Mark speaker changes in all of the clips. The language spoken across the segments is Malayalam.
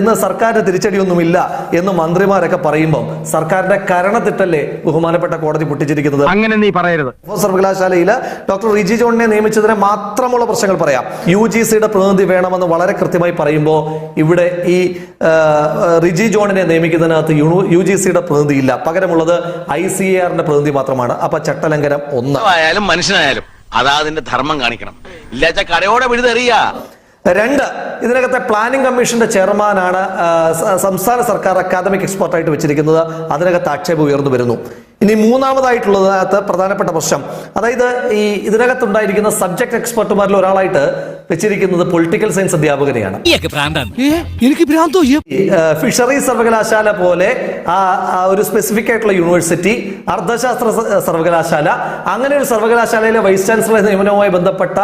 Speaker 1: ഇന്ന് സർക്കാരിന് തിരിച്ചടിയൊന്നുമില്ല എന്ന് മന്ത്രിമാരൊക്കെ പറയുമ്പോൾ സർക്കാരിന്റെ കരണത്തിട്ടല്ലേ ബഹുമാനപ്പെട്ട കോടതി പൊട്ടിച്ചിരിക്കുന്നത്?
Speaker 2: അങ്ങനെ നീ പറയരുത്.
Speaker 1: സർവകലാശാലയിൽ ഡോക്ടർ റിജി ജോണിനെ നിയമിച്ചതിനെ മാത്രമുള്ള പ്രശ്നങ്ങൾ പറയാം. യു ജി സിയുടെ പ്രതിനിധി വേണമെന്ന് വളരെ കൃത്യമായി പറയുമ്പോൾ ഇവിടെ ഈ റിജി ജോണിനെ നിയമിക്കുന്നതിനകത്ത് യു ജി സിയുടെ പ്രതിനിധി ഇല്ല പകരമുള്ളത് ഐ സി എ ആറിന്റെ പ്രതിനിധി മാത്രമാണ്. അപ്പൊ ചട്ടലംഘനം ഒന്ന്.
Speaker 3: ആയാലും മനുഷ്യനായാലും അതാ അതിന്റെ ധർമ്മം കാണിക്കണം. ഇല്ലാച്ച കടയോടെ വിഴുതെറിയ.
Speaker 1: രണ്ട് ഇതിനകത്തെ പ്ലാനിംഗ് കമ്മീഷന്റെ ചെയർമാനാണ് സംസ്ഥാന സർക്കാർ അക്കാദമിക് എക്സ്പെർട്ടായിട്ട് വെച്ചിരിക്കുന്നത്. അതിനകത്ത് ആക്ഷേപം ഉയർന്നു വരുന്നു. ഇനി മൂന്നാമതായിട്ടുള്ളത് അകത്ത് പ്രധാനപ്പെട്ട പ്രശ്നം. അതായത് ഈ ഇതിനകത്തുണ്ടായിരിക്കുന്ന സബ്ജക്ട് എക്സ്പെർട്ടുമാരിൽ ഒരാളായിട്ട് വെച്ചിരിക്കുന്നത് പൊളിറ്റിക്കൽ സയൻസ് അധ്യാപകനെയാണ്.
Speaker 4: എനിക്ക്
Speaker 1: ഫിഷറി സർവകലാശാല പോലെ ആ ഒരു സ്പെസിഫിക് ആയിട്ടുള്ള യൂണിവേഴ്സിറ്റി അർദ്ധശാസ്ത്ര സർവകലാശാല അങ്ങനെ ഒരു സർവകലാശാലയിലെ വൈസ് ചാൻസലർ നിയമനവുമായി ബന്ധപ്പെട്ട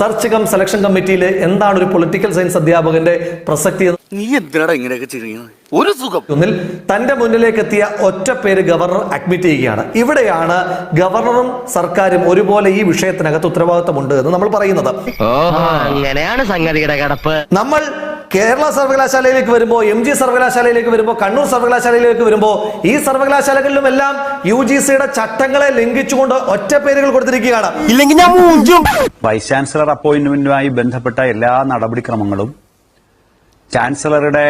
Speaker 1: സെർച്ച് കം സെലക്ഷൻ കമ്മിറ്റിയിൽ എന്താണ് ഒരു പൊളിറ്റിക്കൽ സയൻസ് അധ്യാപകന്റെ പ്രസക്തി
Speaker 5: നീ എന്തിനാടാ ഇങ്ങനെയൊക്കെ ചെയ്യുന്നത്? ഒരു സുഖം.
Speaker 1: ഒന്നിൽ തന്റെ മുന്നിലേക്ക് എത്തിയ ഒറ്റ പേര് ഗവർണർ അഡ്മിറ്റ് ചെയ്യുകയാണ്. ഇവിടെയാണ് ഗവർണറും സർക്കാരും ഒരുപോലെ ഈ വിഷയത്തിനകത്ത് ഉത്തരവാദിത്തമുണ്ട് എന്ന് നമ്മൾ പറയുന്നത്.
Speaker 6: അങ്ങനെയാണ് സംഗതിയുടെ കിടപ്പ്.
Speaker 1: നമ്മൾ കേരള സർവകലാശാലയിലേക്ക് വരുമ്പോൾ എം ജി സർവകലാശാലയിലേക്ക് വരുമ്പോൾ കണ്ണൂർ സർവകലാശാലയിലേക്ക് വരുമ്പോൾ ഈ സർവകലാശാലകളിലും എല്ലാം യു ജി സിയുടെ ചട്ടങ്ങളെ ലംഘിച്ചുകൊണ്ട് ഒറ്റ പേരുകൾ കൊടുത്തിരിക്കുകയാണ്.
Speaker 4: ഇല്ലെങ്കിൽ ഞാൻ
Speaker 7: വൈസ് ചാൻസലർ അപ്പോയിന്റ്മെന്റുമായി ബന്ധപ്പെട്ട എല്ലാ നടപടിക്രമങ്ങളും ചാൻസലറുടെ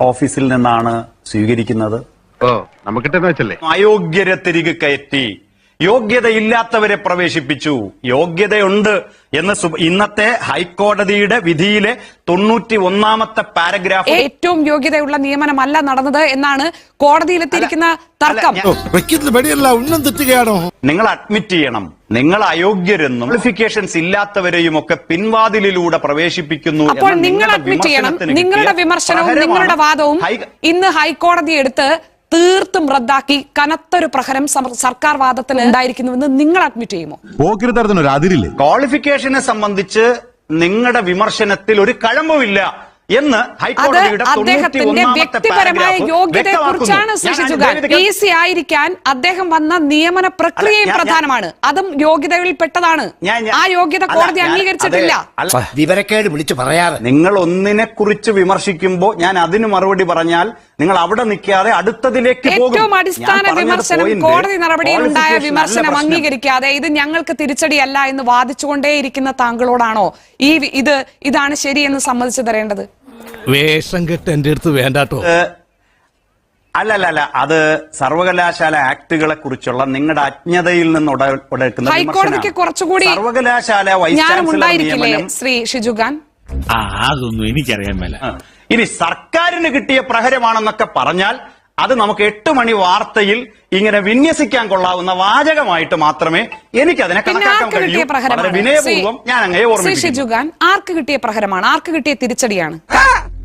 Speaker 7: ഓഫീസിൽ നിന്നാണ് സ്വീകരിക്കുന്നത്.
Speaker 2: ഓ നമുക്കിട്ടെന്ന് വെച്ചല്ലേ?
Speaker 7: അയോഗ്യരെ തിരികെ കയറ്റി. യോഗ്യതയില്ലാത്തവരെ പ്രവേശിപ്പിച്ചു. യോഗ്യതയുണ്ട് എന്ന് ഇന്നത്തെ ഹൈക്കോടതിയുടെ വിധിയിലെ തൊണ്ണൂറ്റി ഒന്നാമത്തെ പാരഗ്രാഫ്
Speaker 8: ഏറ്റവും യോഗ്യതയുള്ള നിയമനമല്ല നടന്നത് എന്നാണ് കോടതിയിലെത്തിയിരിക്കുന്ന തർക്കം.
Speaker 4: ഉന്നം തെറ്റുകയാണോ?
Speaker 7: നിങ്ങൾ അഡ്മിറ്റ് ചെയ്യണം. നിങ്ങൾ അയോഗ്യരെന്നും ക്വാളിഫിക്കേഷൻസ് ഇല്ലാത്തവരെയും ഒക്കെ പിൻവാതിലിലൂടെ പ്രവേശിപ്പിക്കുന്നു
Speaker 8: അപ്പോൾ നിങ്ങൾ അഡ്മിറ്റ് ചെയ്യണം. നിങ്ങളുടെ വിമർശനവും നിങ്ങളുടെ വാദവും ഇന്ന് ഹൈക്കോടതി എടുത്ത് തീർത്തും റദ്ദാക്കി കനത്തൊരു പ്രഹരം സർ- സർക്കാർ വാദത്തിൽ ഉണ്ടായിരിക്കുന്നുവെന്ന് നിങ്ങൾ അഡ്മിറ്റ് ചെയ്യുമോ?
Speaker 7: ക്വാളിഫിക്കേഷനെ സംബന്ധിച്ച് നിങ്ങളുടെ വിമർശനത്തിൽ ഒരു കഴമ്പുമില്ല. എന്ന്
Speaker 8: അദ്ദേഹത്തിന്റെ
Speaker 7: 91
Speaker 8: വ്യക്തിപരമായ യോഗ്യതയെ കുറിച്ചാണ്
Speaker 7: ദയവ്
Speaker 8: പി സി ആയിരിക്കാൻ അദ്ദേഹം വന്ന നിയമന പ്രക്രിയയും പ്രധാനമാണ്. അതും യോഗ്യതകളിൽ പെട്ടതാണ് ആ യോഗ്യത കോടതി അംഗീകരിച്ചിട്ടില്ല.
Speaker 4: വിവരക്കേട് വിളിച്ചു പറയാറ്.
Speaker 7: നിങ്ങൾ ഒന്നിനെ കുറിച്ച് വിമർശിക്കുമ്പോൾ ഞാൻ അതിന് മറുപടി പറഞ്ഞാൽ നിങ്ങൾ അവിടെ നിൽക്കാതെ അടുത്തതിലേക്ക്
Speaker 8: ഏറ്റവും അടിസ്ഥാന വിമർശനം കോടതി നടപടിയിൽ ഉണ്ടായ വിമർശനം അംഗീകരിക്കാതെ ഇത് ഞങ്ങൾക്ക് തിരിച്ചടിയല്ല എന്ന് വാദിച്ചുകൊണ്ടേയിരിക്കുന്ന താങ്കളോടാണോ ഈ ഇത് ഇതാണ് ശരിയെന്ന് സമ്മതിച്ചു തരേണ്ടത്?
Speaker 4: വേഷം കെട്ട് എന്റെ അടുത്ത് വേണ്ടാട്ടോ.
Speaker 7: അല്ല അല്ലല്ല അല്ല അത് സർവകലാശാല ആക്ടുകളെ കുറിച്ചുള്ള നിങ്ങളുടെ അജ്ഞതയിൽ നിന്ന് ഉട- ഉടക്കുന്ന
Speaker 8: ഹൈക്കോടതിക്ക് കുറച്ചുകൂടി
Speaker 7: സർവകലാശാല വൈസ് ചാൻസലർ നിയമനം
Speaker 8: ശ്രീ ഷിജുഖാൻ
Speaker 9: ആ അതൊന്നും എനിക്കറിയാൻ മേല.
Speaker 7: ഇനി സർക്കാരിന് കിട്ടിയ പ്രഹരമാണെന്നൊക്കെ പറഞ്ഞാൽ അത് നമുക്ക് എട്ട് മണി വാർത്തയിൽ ഇങ്ങനെ വിന്യസിക്കാൻ കൊള്ളാവുന്ന വാചകമായിട്ട് മാത്രമേ എനിക്ക് അതിനെ കണക്കാക്കാൻ കഴിയൂ. വളരെ വിനയപൂർവം ഞാൻ അങ്ങനെ
Speaker 8: ഷിജുഖാൻ ആർക്ക് കിട്ടിയ പ്രഹരമാണ്? ആർക്ക് കിട്ടിയ തിരിച്ചടിയാണ്?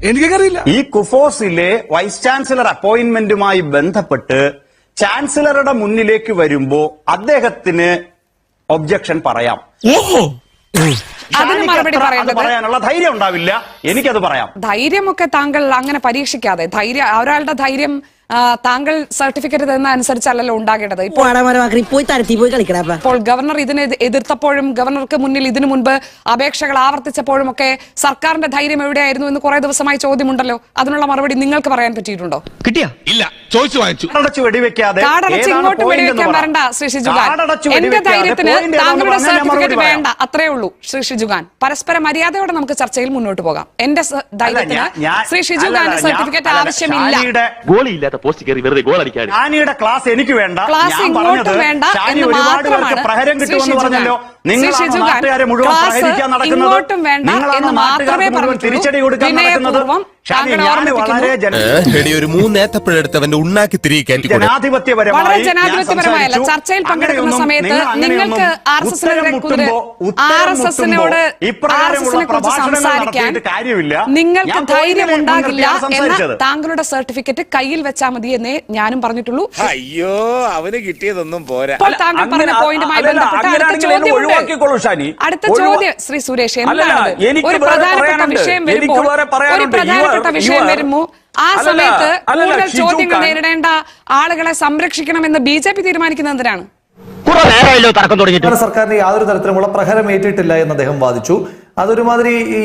Speaker 4: എനിക്കറിയില്ല.
Speaker 7: ഈ കുഫോസിലെ വൈസ് ചാൻസലർ അപ്പോയിന്റ്മെന്റുമായി ബന്ധപ്പെട്ട് ചാൻസലറുടെ മുന്നിലേക്ക് വരുമ്പോ അദ്ദേഹത്തിന് ഒബ്ജക്ഷൻ പറയാം.
Speaker 4: ഓഹോ.
Speaker 8: അതിന് മറുപടി
Speaker 7: പറയാനുള്ള ധൈര്യം ഉണ്ടാവില്ല. എനിക്കത് പറയാം.
Speaker 8: ധൈര്യമൊക്കെ താങ്കൾ അങ്ങനെ പരീക്ഷിക്കാതെ ധൈര്യം ഒരാളുടെ ധൈര്യം താങ്കൾ സർട്ടിഫിക്കറ്റ് തരുന്ന അനുസരിച്ചല്ലല്ലോ ഉണ്ടാകേണ്ടത്. ഇപ്പോൾ
Speaker 10: പോയി തരത്തി പോയി കളിക്കടാ
Speaker 8: ഇപ്പോൾ ഗവർണർ ഇതിനെ എതിർത്തപ്പോഴും ഗവർണർക്ക് മുന്നിൽ ഇതിനു മുൻപ് അപേക്ഷകൾ ആവർത്തിച്ചപ്പോഴും ഒക്കെ സർക്കാരിന്റെ ധൈര്യം എവിടെയായിരുന്നു എന്ന് കുറെ ദിവസമായി ചോദ്യമുണ്ടല്ലോ. അതിനുള്ള മറുപടി നിങ്ങൾക്ക് പറയാൻ പറ്റിയിട്ടുണ്ടോ?
Speaker 9: കിട്ടിയാ? ഇല്ല ചോദിച്ചു വാങ്ങിച്ചു.
Speaker 7: കാടടച്ച് വെടിവെക്കാതെ
Speaker 8: കാടടച്ച്
Speaker 7: ഏതാണ്
Speaker 8: ഇങ്ങോട്ട്
Speaker 7: point എന്ന്
Speaker 8: വെടിവെക്കാൻ വരണ്ട ശ്രീ
Speaker 7: ഷിജു
Speaker 8: എന്റെ ധൈര്യത്തിന് താങ്കളുടെ സർട്ടിഫിക്കറ്റ് വേണ്ട അത്രേ ഉള്ളൂ ശ്രീ ഷിജുഖാൻ പരസ്പര മര്യാദയോടെ നമുക്ക് ചർച്ചയിൽ മുന്നോട്ട് പോകാം. എന്റെ ധൈര്യത്തിന് ശ്രീ ഷിജുഖാന്റെ സർട്ടിഫിക്കറ്റ് ആവശ്യമില്ല.
Speaker 3: ഗോളിയില്ലാത്ത പോസ്റ്റ് കയറി വെറുതെ ഗോൾ അടിക്കാൻ
Speaker 7: ഷാനിയുടെ ക്ലാസ് എനിക്ക് വേണ്ട.
Speaker 8: ക്ലാസ്
Speaker 7: ഞാൻ
Speaker 8: ഇങ്ങോട്ട്
Speaker 7: പറഞ്ഞത്
Speaker 8: വേണ്ട എന്ന് മാത്രമാണ് ശ്രീ ഷിജുഖാൻ. ശ്രീ ഷിജുഖാൻ, ക്ലാസ് ഇങ്ങോട്ടും വേണ്ട എന്ന് മാത്രമേ പറഞ്ഞിട്ടുള്ളൂ.
Speaker 9: വിനയപൂർവം ഒരു മൂന്നേത്തപ്പഴെടുത്തവന്റെ ഉണ്ണാക്കി തിരികെ
Speaker 8: വളരെ
Speaker 7: ജനാധിപത്യപരമായല്ല.
Speaker 8: ചർച്ചയിൽ പങ്കെടുക്കുന്ന സമയത്ത് നിങ്ങൾക്ക് ആർ എസ്
Speaker 7: ഉത്തരം
Speaker 8: ആർ എസ് എസിനോട് ആർ എസ് എസിനെ കുറിച്ച് സംസാരിക്കാൻ നിങ്ങൾക്ക് ധൈര്യം ഉണ്ടാകില്ല എന്ന് താങ്കളുടെ സർട്ടിഫിക്കറ്റ് കയ്യിൽ വെച്ചാൽ മതി എന്നേ ഞാനും പറഞ്ഞിട്ടുള്ളൂ.
Speaker 9: അയ്യോ അവന് കിട്ടിയതൊന്നും പോരാ.
Speaker 8: താങ്കൾ പറഞ്ഞ പോയിന്റുമായി ബന്ധപ്പെട്ട് അടുത്ത ചോദ്യം
Speaker 7: ഒഴിവാക്കിക്കോളൂ, ഷാനി.
Speaker 8: അടുത്ത ചോദ്യം ശ്രീ സുരേഷ് എന്താണ് ഒരു പ്രധാനപ്പെട്ട വിഷയം വരുമ്പോൾ ഒരു
Speaker 7: പറയാനുണ്ട്.
Speaker 8: പ്രധാനപ്പെട്ട വിഷയം വരുമോ? ആ സമയത്ത് കൂടുതൽ ചോദ്യങ്ങൾ നേരിടേണ്ട ആളുകളെ സംരക്ഷിക്കണമെന്ന് ബി ജെ പി തീരുമാനിക്കുന്നത് എന്തിനാണ്?
Speaker 6: കുറെ നേരമല്ലോ തർക്കം തുടങ്ങിയിട്ട്.
Speaker 1: സംസ്ഥാന സർക്കാരിന് യാതൊരു തരത്തിലുമുള്ള പ്രഹരം ഏറ്റിട്ടില്ല എന്ന് അദ്ദേഹം വാദിച്ചു. അതൊരുമാതിരി ഈ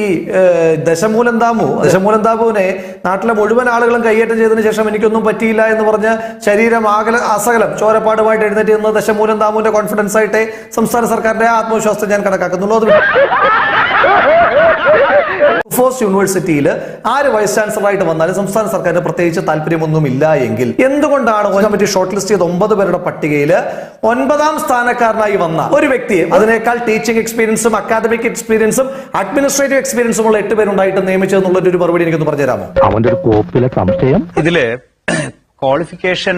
Speaker 1: ദശമൂലം ദാമു ദശമൂലം ദാമുവിനെ നാട്ടിലെ മുഴുവൻ ആളുകളും കൈയേറ്റം ചെയ്തതിന് ശേഷം എനിക്കൊന്നും പറ്റിയില്ല എന്ന് പറഞ്ഞ് ശരീരം ആകല അസകലം ചോരപ്പാടുമായിട്ട് എഴുന്നേറ്റ് നിന്ന് ദശമൂലം ദാമുവിന്റെ കോൺഫിഡൻസ് ആയിട്ട് സംസ്ഥാന സർക്കാരിന്റെ ആത്മവിശ്വാസത്തെ ഞാൻ കണക്കാക്കുന്നുള്ളൂ. അത് ഫോഴ്സ് യൂണിവേഴ്സിറ്റിയിൽ ആര് വൈസ് ചാൻസലറായിട്ട് വന്നാലും സംസ്ഥാന സർക്കാരിന് പ്രത്യേകിച്ച് താല്പര്യമൊന്നുമില്ല എങ്കിൽ. എന്തുകൊണ്ടാണ് കമ്മിറ്റി ഷോർട്ട് ലിസ്റ്റ് ചെയ്ത ഒമ്പത് പേരുടെ പട്ടികയിൽ ഒൻപതാം സ്ഥാനക്കാരനായി വന്ന ഒരു വ്യക്തിയെ അതിനേക്കാൾ ടീച്ചിങ് എക്സ്പീരിയൻസും അക്കാദമിക് എക്സ്പീരിയൻസും അഡ്മിനിസ്ട്രേറ്റീവ് എക്സ്പീരിയൻസും ഉള്ള എട്ട് പേരുണ്ടായിട്ട് നിയമിച്ചതെന്നുള്ള ഒരു മറുപടി എനിക്കൊന്ന് പറഞ്ഞുതരാമോ
Speaker 2: അവന്റെ ഒരു കോപ്പിലെ സംശയം?
Speaker 7: ഇതിൽ ക്വാളിഫിക്കേഷൻ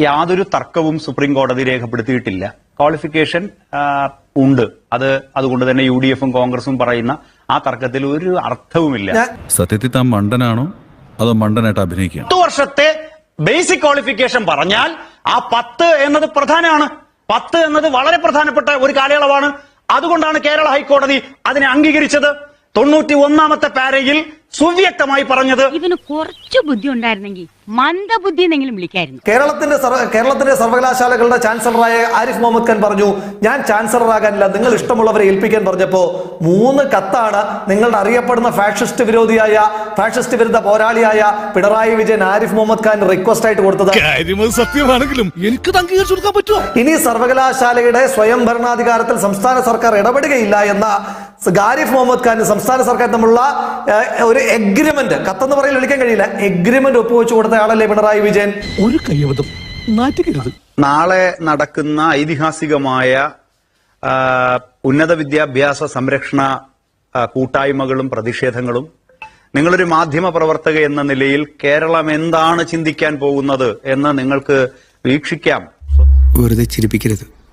Speaker 7: യാതൊരു തർക്കവും സുപ്രീം കോടതി രേഖപ്പെടുത്തിയിട്ടില്ല. ക്വാളിഫിക്കേഷൻ ഉണ്ട്. അത് അതുകൊണ്ട് തന്നെ യു ഡി എഫും കോൺഗ്രസും പറയുന്ന ആ തർക്കത്തിൽ ഒരു അർത്ഥവുമില്ല.
Speaker 11: സത്യത്തിൽ താൻ മണ്ടനാണോ? അതോ മണ്ടനായിട്ട് അഭിനയിക്കുക?
Speaker 7: പത്ത് വർഷത്തെ ബേസിക് ക്വാളിഫിക്കേഷൻ പറഞ്ഞാൽ ആ പത്ത് എന്നത് പ്രധാനമാണ്. പത്ത് എന്നത് വളരെ പ്രധാനപ്പെട്ട ഒരു കാലയളവാണ്. അതുകൊണ്ടാണ് കേരള ഹൈക്കോടതി അതിനെ അംഗീകരിച്ചത്. തൊണ്ണൂറ്റി ഒന്നാമത്തെ പാരയിൽ സുവ്യക്തമായി പറഞ്ഞത്
Speaker 10: ഇവന് കുറച്ച് ബുദ്ധി ഉണ്ടായിരുന്നെങ്കിൽ മന്ദബുദ്ധി എന്നെങ്കിലും വിളിക്കായിരുന്നു.
Speaker 1: കേരളത്തിന്റെ കേരളത്തിന്റെ സർവകലാശാലകളുടെ ചാൻസലറായ ആരിഫ് മുഹമ്മദ് ഖാൻ പറഞ്ഞു ഞാൻ ചാൻസലർ ആകാനില്ല നിങ്ങൾ ഇഷ്ടമുള്ളവരെ ഏൽപ്പിക്കാൻ പറഞ്ഞപ്പോ മൂന്ന് കത്താണ് നിങ്ങളുടെ അറിയപ്പെടുന്ന ഫാഷിസ്റ്റ് വിരോധിയായ ഫാഷിസ്റ്റ് വിരുദ്ധ പോരാളിയായ പിണറായി വിജയൻ ആരിഫ് മുഹമ്മദ് ഖാൻ റിക്വസ്റ്റ് ആയിട്ട് കൊടുത്തത്.
Speaker 4: സത്യമാണെങ്കിലും എനിക്ക് കൊടുക്കാൻ പറ്റുമോ?
Speaker 1: ഇനി സർവകലാശാലയുടെ സ്വയം ഭരണാധികാരത്തിൽ സംസ്ഥാന സർക്കാർ ഇടപെടുകയില്ല എന്ന ഗാരിഫ് മുഹമ്മദ് ഖാൻ സംസ്ഥാന സർക്കാർ തമ്മിലുള്ള ഒരു എഗ്രിമെന്റ് കത്തെന്ന് പറയാൻ വിളിക്കാൻ കഴിയില്ല. എഗ്രിമെന്റ് ഒപ്പുവെച്ചു കൊടുത്ത ആളല്ലേ പിണറായി വിജയൻ?
Speaker 4: ഒരു കൈവതം
Speaker 7: നാളെ നടക്കുന്ന ഐതിഹാസികമായ ഉന്നത വിദ്യാഭ്യാസ സംരക്ഷണ കൂട്ടായ്മകളും പ്രതിഷേധങ്ങളും നിങ്ങളൊരു മാധ്യമ പ്രവർത്തക എന്ന നിലയിൽ കേരളം എന്താണ് ചിന്തിക്കാൻ പോകുന്നത് എന്ന് നിങ്ങൾക്ക് വീക്ഷിക്കാം.
Speaker 5: വെറുതെ ചിരിപ്പിക്കരുത്.